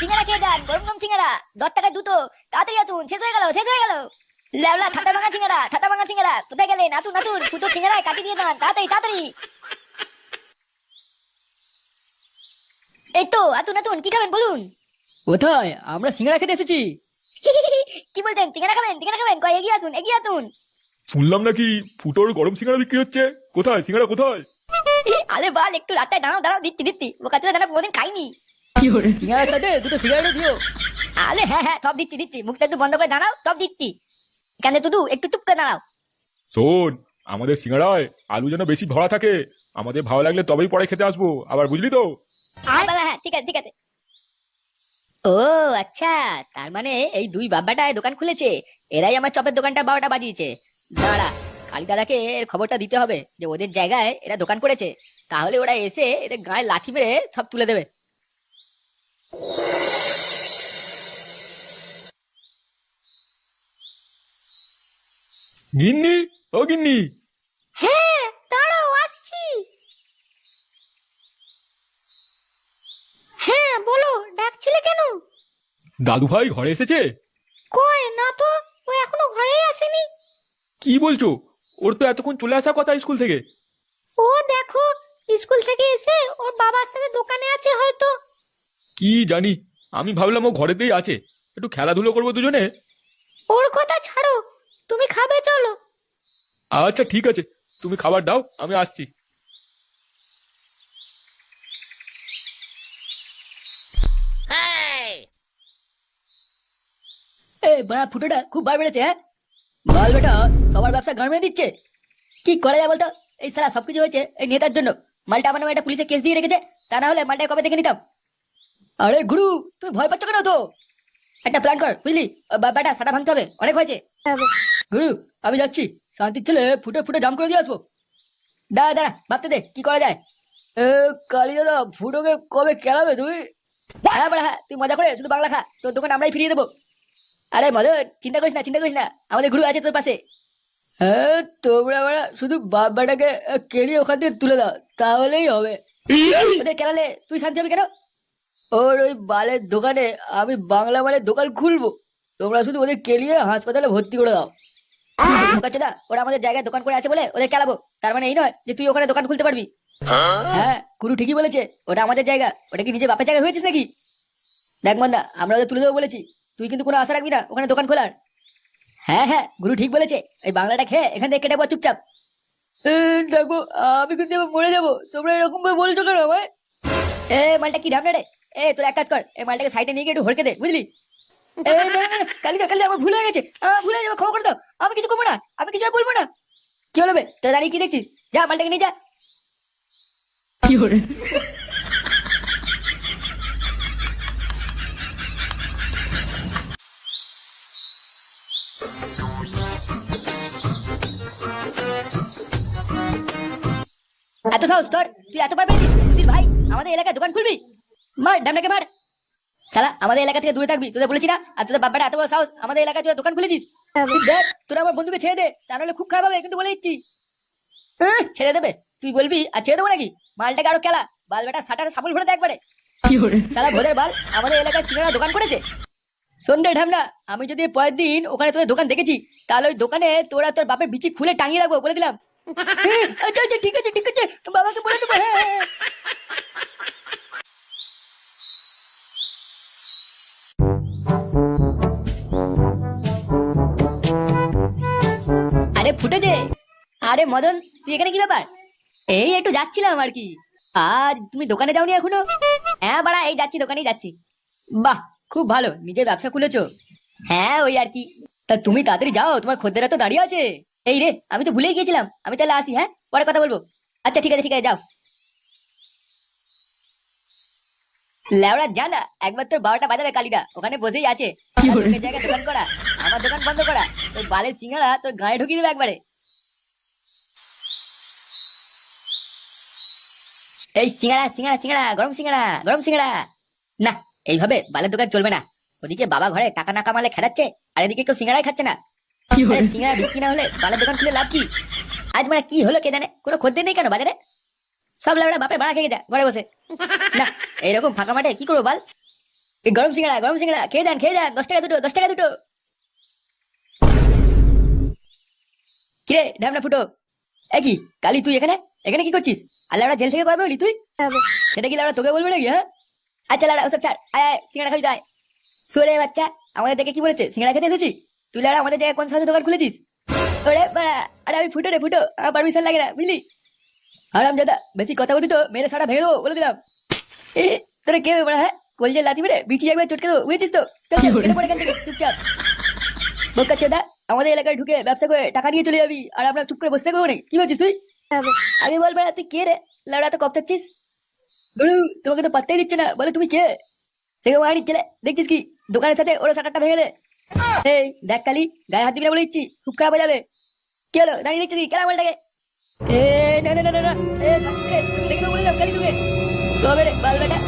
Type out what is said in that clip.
সিঙ্গারা খেয়ে যান গরম গরম সিঙ্গারা দশ টাকায় দুটো তাড়াতাড়ি আসুন শেষ হয়ে গেল শেষ হয়ে গেল। লেবলা থাতা ভাঙা সিঙ্গারা ভাঙা সিঙ্গারা কোথায় গেলে নাতুন নাতুন সিঙ্গারায় কাটি দিয়ে দেন তাড়াতাড়ি তাড়াতাড়ি। এই তো আতুন আতুন কি খাবেন বলুন? কোথায়? আমরা সিঙ্গারা খেতে এসেছি। কি বলছেন? সিঙ্গারা খাবেন সিঙ্গারা খাবেন? কয় এগিয়ে আসুন এগিয়ে আসুন। শুনলাম নাকি ফুটোর গরম সিঙ্গারা বিক্রি হচ্ছে? কোথায়? সিঙ্গারা কোথায়? আলে বাল একটু রাস্তায় দাঁড়াও দাঁড়াও দিচ্ছি দিচ্ছি। ও কাছে দাঁড়া কোনোদিন খাইনি। সিঙ্গারার সাথে দুটো সিগারেট দিও। আলে হ্যাঁ হ্যাঁ সব দিচ্ছি দিচ্ছি। মুখটা একটু বন্ধ করে দাঁড়াও সব দিচ্ছি। কেন তুদু একটু চুপ করে দাঁড়াও। শোন আমাদের সিঙ্গারায় আলু যেন বেশি ভরা থাকে। আমাদের ভালো লাগলে তবেই পরে খেতে আসব আবার বুঝলি তো? হ্যাঁ হ্যাঁ ঠিক আছে ঠিক আছে। ও আচ্ছা তার মানে এই দুই বাব্বাটায় দোকান খুলেছে। এরাই আমার চপের দোকানটা বারোটা বাজিয়েছে। দাঁড়া কালী দাদাকে এর খবরটা দিতে হবে যে ওদের জায়গায় এরা দোকান করেছে। তাহলে ওরা এসে এদের গায়ে লাঠি মেরে সব তুলে দেবে। গিন্নি ও গিন্নি। হ্যাঁ দাঁড়াও আসছি। হ্যাঁ বলো ডাকছিলে কেন? দাদু ভাই ঘরে এসেছে? কই না তো ও এখনও ঘরেই আসেনি। কি বলছো? ওর তো এতক্ষণ চলে আসার কথা স্কুল থেকে। ও দেখো স্কুল থেকে এসে ওর বাবার সাথে দোকানে আছে হয়তো। কি জানি আমি ভাবলাম ও ঘরেতেই আছে। একটু খেলাধুলো করব দুজনে? ওর কথা ছাড়ো তুমি খাবে চলো। আচ্ছা ঠিক আছে তুমি খাবার দাও আমি আসছি। এ বড়া ফুটোটা খুব বার বেড়েছে হ্যাঁ? বল বেটা সবার ব্যবসা গান দিচ্ছে। কি করা যায় বলতো? এই সারা সবকিছু হয়েছে এই নেতার জন্য। মালটা আমার নামে একটা পুলিশে কেস দিয়ে রেখেছে তা না হলে মালটা কবে দেখে নিতাম? আরে গুরু তুই ভয় পাচ্ছ কেন তো? একটা প্ল্যান কর, বুঝলি? বেটা, সাটা ভাঙতে হবে, অনেক হয়েছে। গুরু, আমি যাচ্ছি। শান্তির ছেলে ফুটে ফুটে জাম করে দিয়ে আসব। দাঁড়া দাঁড়া, ভাবতে দে, কি করা যায়? কালী দাদা ফুটোকে কবে খেলাবে তুই? হ্যাঁ বড়া হ্যাঁ তুই মজা করে শুধু বাংলা খা, তোর দোকান আমরাই ফিরিয়ে দেবো। আরে মদন, চিন্তা করিস না, চিন্তা করিস না, আমাদের গুরু আছে তোর পাশে। হ্যাঁ তোমরা আমরা শুধু বাবাটাকে কেড়ে ওখান থেকে তুলে দাও, তাহলেই হবে। ওদের কেনালে তুই শান্তি হবে কেন? ওর ওই বালের দোকানে আমি বাংলা মালের দোকান খুলবো। তোমরা শুধু ওদের কেলিয়ে হাসপাতালে ভর্তি করে দাও। ঢোকাচ্ছে না? ওরা আমাদের জায়গায় দোকান করে আছে বলে ওদের কেলাবো। তার মানে এই নয় যে তুই ওখানে দোকান খুলতে পারবি। হ্যাঁ গুরু ঠিকই বলেছে। ওটা আমাদের জায়গা। ওটা কি নিজের বাপের জায়গা হয়েছিস নাকি? দেখ মন্দা আমরা ওদের তুলে দেবো বলেছি। তুই কিন্তু কোনো আশা রাখবি না ওখানে দোকান খোলার। হ্যাঁ হ্যাঁ গুরু ঠিক বলেছে। এই বাংলাটা খেয়ে এখান থেকে কেটে চুপচাপ। এ, দেখো আমি কিন্তু মরে যাব। তোমরা এরকম ভাবে বলছো কেন আমায়? এ মালটা কি ঢামনা রে? এ তোর এক কাজ কর এই মালটাকে সাইডে নিয়ে গিয়ে একটু হড়কে দে বুঝলি? কালিদা কালিদা আমার ভুল হয়ে গেছে। ভুল হয়ে যাবে ক্ষমা করে দাও। আমি কিছু করব না আমি কিছু বলব না। কি হলো বে? তোর দাঁড়িয়ে কি দেখছিস? যা মালটাকে নিয়ে যা। কি হরে এত সাহস তোর? তুই এত পারবি তুই ভাই আমাদের এলাকায় দোকান খুলবি? মার ডামনাকে মার। সালা আমাদের এলাকা থেকে দূরে থাকবি তোদের বলেছি না? আর তোদের বাবাটা এত বড় সাহস আমাদের এলাকায় তুই দোকান খুলেছিস? দেখ তোরা আমার বন্ধুকে ছেড়ে দে তা নাহলে খুব খারাপ হবে কিন্তু বলে দিচ্ছি। হ্যাঁ, ছেড়ে দেবে তুই বলবি আর ছেড়ে দেবো নাকি? মালটাকে আরও খেলা বাল বেটা সাটার সাবল ভরে দেয় একবারে। সালা ভোরের বাল আমাদের এলাকায় সিনেমা দোকান করেছে সন্ধ্যে ঢামনা আমি যদি পরের দিন ওখানে তোদের দোকান দেখেছি তাহলে ওই দোকানে তোরা তোর বাপের বিচি খুলে টাঙিয়ে রাখব বলে দিলাম। হ্যাঁ, আচ্ছা আচ্ছা ঠিক আছে ঠিক আছে বাবাকে বলে দেবো হ্যাঁ। হ্যাঁ, যে আরে মদন তুই এখানে কি ব্যাপার? এই একটু যাচ্ছিলাম আর কি। আর তুমি দোকানে যাওনি এখনও? হ্যাঁ বাড়া এই যাচ্ছি দোকানেই যাচ্ছি। বাহ খুব ভালো নিজের ব্যবসা খুলেছো। হ্যাঁ ওই আর কি। তা তুমি তাড়াতাড়ি যাও তোমার খদ্দেরা তো দাঁড়িয়ে আছে। এই রে আমি তো ভুলেই গিয়েছিলাম। আমি তাহলে আসি হ্যাঁ? পরে কথা বলব। আচ্ছা ঠিক আছে ঠিক আছে যাও। লেওড়া জানা একবার তোর বারোটা বাজাবে কালিদা ওখানে বসেই আছে। জায়গায় দোকান করা আমার দোকান বন্ধ করা তোর বালের সিঙ্গারা তোর গায়ে ঢুকিয়ে দেবে একবারে। এই সিঙ্গারা সিঙ্গারা সিঙ্গারা গরম সিঙ্গারা গরম সিঙ্গারা। না এইভাবে বালের দোকান চলবে না। ওদিকে বাবা ঘরে টাকা না কামালে খেলাচ্ছে আর এদিকে কেউ সিঙ্গারাই খাচ্ছে না। সিঙ্গারা বিক্রি না হলে বালের দোকান খুলে লাভ কি? আজ মানে কি হলো কে জানে কোনো খদ্দের নেই কেন বাজারে? সব লাউড়া বাপে ভাড়া খেয়ে যা ঘরে বসে। না এইরকম ফাঁকা মাঠে কি করব বাল? গরম সিঙ্গাড়া গরম সিঙ্গাড়া, খেয়ে দেন খেয়ে দেন, দশ টাকা দুটো, দশ টাকা দুটো। কিরে ঢামনা ফুটো। একই কালি তুই এখানে? এখানে কি করছিস? আর জেল থেকে কবে বলি তুই? সেটা কি লাউড়া তোকে বলবে নাকি হ্যাঁ? আচ্ছা লাউড়া, ওসব ছাড়। আয় আয়, সিঙ্গাড়া খাবি তাই সুরে বাচ্চা, আমাদের দেখে কি বলেছে? সিঙ্গাড়া খেতে এসেছি তুই লাউড়া আমাদের জায়গায় কোন সাহসে দোকান খুলেছিস? ওরে আরে আমি ফুটো রে ফুটো, আমার পারমিশন লাগে না, বুঝলি? আরাম দাদা বেশি কথা বলি তো মেরে সারা ভেঙে দেবো বলে দিলাম এ তোরা কে বড়া হ্যাঁ কলজে লাথি মেরে বিচি একবার চটকে দেবো বুঝেছিস তো চুপচাপ বোকা চোদা আমাদের এলাকায় ঢুকে ব্যবসা করে টাকা নিয়ে চলে যাবি আর আমরা চুপ করে বসে থাকব না কি বলছিস তুই আগে বল বেড়া তুই কে রে লাউড়া তো কপতাচ্ছিস বলু তোমাকে তো পাত্তাই দিচ্ছে না বলে তুমি কে সেকে বাড়ি ছেলে দেখছিস কি দোকানের সাথে ওরা শাটারটা ভেঙে দে এই দেখ কালি গায়ে হাত দিবি না বলে দিচ্ছি খুব খারাপ হয়ে যাবে কি হলো দাঁড়িয়ে দেখছিস কি কেলা বলটাকে এ, না না না না এ সাথে দেখে বলে দাও কালি তোকে তবে রে, বাল বেটা।